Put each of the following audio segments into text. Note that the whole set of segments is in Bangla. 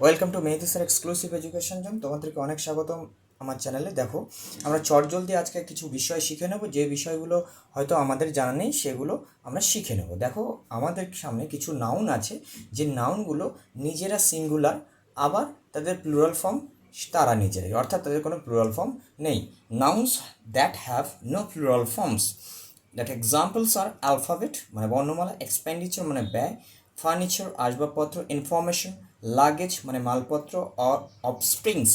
Welcome to Mehedi sir exclusive education zone তোমাদেরকে অনেক স্বাগতম আমার চ্যানেলে। দেখো, আমরা চটজলদি আজকে কিছু বিষয় শিখে নেব। যে বিষয়গুলো হয়তো আমাদের জানা নেই, সেগুলো আমরা শিখে নেব। দেখো, আমাদের সামনে কিছু নাউন আছে। যে নাউনগুলো নিজেরা সিঙ্গুলার আবার তাদের প্লুরাল ফর্ম তারা নিজেরাই। অর্থাৎ তাদের কোনো প্লুরাল ফর্ম নেই। Nouns that have no plural forms that examples R alphabet মানে বর্ণমালা এক্সপেন্ডিচার মানে ব্যয় ফার্নিচার আসবাবপত্র ইনফরমেশন লাগেজ মানে মালপত্র অফস্প্রিংস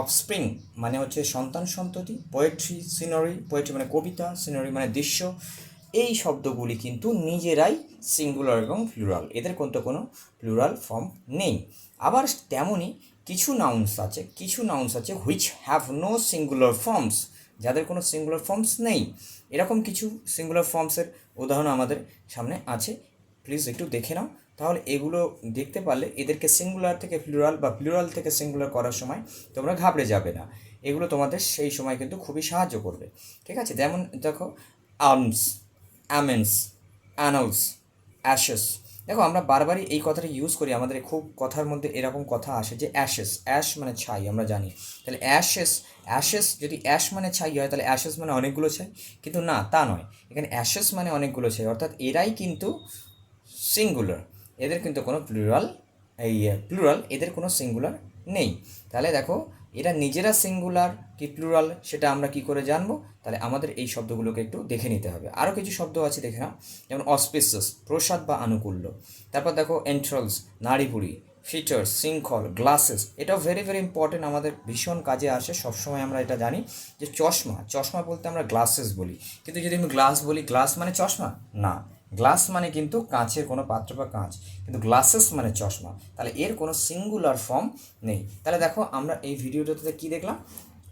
অফস্প্রিং মানে হচ্ছে সন্তান সন্ততি পোয়েট্রি সিনারি পোয়েট্রি মানে কবিতা সিনারি মানে দৃশ্য, এই শব্দগুলি কিন্তু নিজেরাই সিঙ্গুলার এবং প্লুরাল এদের কিন্তু কোনো প্লুরাল ফর্ম নেই। আবার তেমনই কিছু নাউন্স আছে, কিছু নাউন্স আছে which have no singular forms যাদের কোনো সিঙ্গুলার ফর্মস নেই। এরকম কিছু সিঙ্গুলার ফর্মসের উদাহরণ আমাদের সামনে আছে। প্লিজ একটু দেখে নাও। তাহলে এগুলো দেখতে পারলে এদেরকে সিঙ্গুলার থেকে প্লুরাল বা প্লুরাল থেকে সিঙ্গুলার করার সময় তোমরা ঘাবড়ে যাবে না। এগুলো তোমাদের সেই সময় কিন্তু খুবই সাহায্য করবে। ঠিক আছে? যেমন দেখো আর্মস অ্যামেন্স অ্যানাউস অ্যাশেস দেখো, আমরা বারবারই এই কথাটা ইউজ করি, আমাদের খুব কথার মধ্যে এরকম কথা আসে যে অ্যাশেস অ্যাশ মানে ছাই, আমরা জানি। তাহলে অ্যাশেস অ্যাশেস যদি অ্যাশ মানে ছাই হয়, তাহলে অ্যাশেস মানে অনেকগুলো ছাই। কিন্তু না, তা নয়। এখানে অ্যাশেস মানে অনেকগুলো ছাই। অর্থাৎ এরাই কিন্তু সিঙ্গুলার এদের কিন্তু কোনো প্লুরাল এই প্লুরাল এদের কোনো সিঙ্গুলার নেই। তাহলে দেখো এরা নিজেরা সিঙ্গুলার কি প্লুরাল সেটা আমরা কি করে জানব? তাহলে আমাদের এই শব্দগুলোকে একটু দেখে নিতে হবে। আরও কিছু শব্দ আছে, দেখে নাও। যেমন অসপিসিয়াস প্রসাদ বা আনুকূল্য। তারপর দেখো এন্ট্রালস নাড়িভুড়ি ফিচার্স শৃঙ্খল গ্লাসেস এটাও ভেরি ভেরি ইম্পর্টেন্ট আমাদের ভীষণ কাজে আসে। সবসময় আমরা এটা জানি যে চশমা চশমা বলতে আমরা গ্লাসেস বলি। কিন্তু যদি আমি গ্লাস বলি গ্লাস মানে চশমা? না। গ্লাস মানে কিন্তু কাঁচের কোনো পাত্র বা কাঁচ, কিন্তু গ্লাসেস মানে চশমা। তাহলে এর কোনো সিঙ্গুলার ফর্ম নেই। তাহলে দেখো আমরা এই ভিডিওটাতে কী দেখলাম?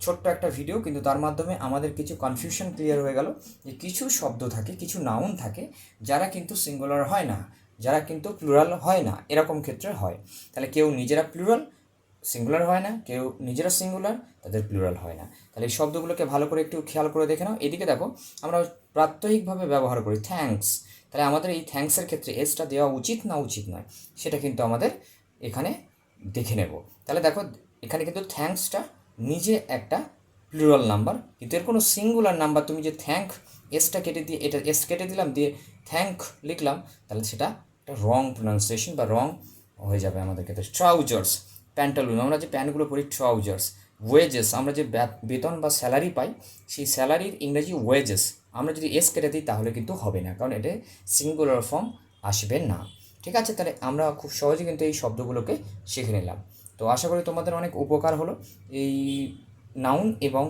ছোট্ট একটা ভিডিও কিন্তু তার মাধ্যমে আমাদের কিছু কনফিউশন ক্লিয়ার হয়ে গেল যে কিছু শব্দ থাকে, কিছু নাউন থাকে, যারা কিন্তু সিঙ্গুলার হয় না, যারা কিন্তু প্লুরাল হয় না, এরকম ক্ষেত্রে হয়। তাহলে কেউ নিজেরা প্লুরাল সিঙ্গুলার হয় না, কেউ নিজেরা সিঙ্গুলার তাদের প্লুরাল হয় না। তাহলে এই শব্দগুলোকে ভালো করে একটু খেয়াল করে দেখে নাও। এদিকে দেখো, আমরা প্রাত্যহিকভাবে ব্যবহার করি থ্যাঙ্কস তাহলে আমাদের এই থ্যাঙ্কসের ক্ষেত্রে এসটা দেওয়া উচিত না উচিত নয়, সেটা কিন্তু আমাদের এখানে দেখে নেব। তাহলে দেখো, এখানে কিন্তু থ্যাঙ্কসটা নিজে একটা প্লুরাল নাম্বার কিন্তু এর কোনো সিঙ্গুলার নাম্বার তুমি যে থ্যাঙ্ক এসটা কেটে দিয়ে, এটা এস কেটে দিলাম, দিয়ে থ্যাঙ্ক লিখলাম, তাহলে সেটা একটা রং প্রোনাউন্সিয়েশন বা রং হয়ে যাবে আমাদের ক্ষেত্রে। ট্রাউজার্স প্যান্টালুন আমরা যে প্যান্টগুলো পরি ট্রাউজার্স ওয়েজেস আমরা যে বেতন বা স্যালারি পাই, সেই স্যালারির ইংরেজি ওয়েজেস আমরা যদি এস কেটে দিই, তাহলে কিন্তু হবে না, কারণ এটা সিঙ্গুলার ফর্ম আসবে না। ঠিক আছে? তাহলে আমরা খুব সহজে কিন্তু এই শব্দগুলোকে শিখে নিলাম। তো আশা করি তোমাদের অনেক উপকার হলো। এই নাউন এবং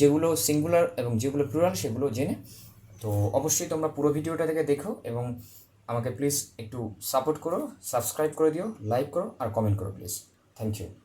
যেগুলো সিঙ্গুলার এবং যেগুলো প্লুরাল সেগুলো জেনে। তো অবশ্যই তোমরা পুরো ভিডিওটা থেকে দেখো এবং আমাকে প্লিজ একটু সাপোর্ট করো সাবস্ক্রাইব করে দিও লাইক করো আর কমেন্ট করো প্লিজ থ্যাংক ইউ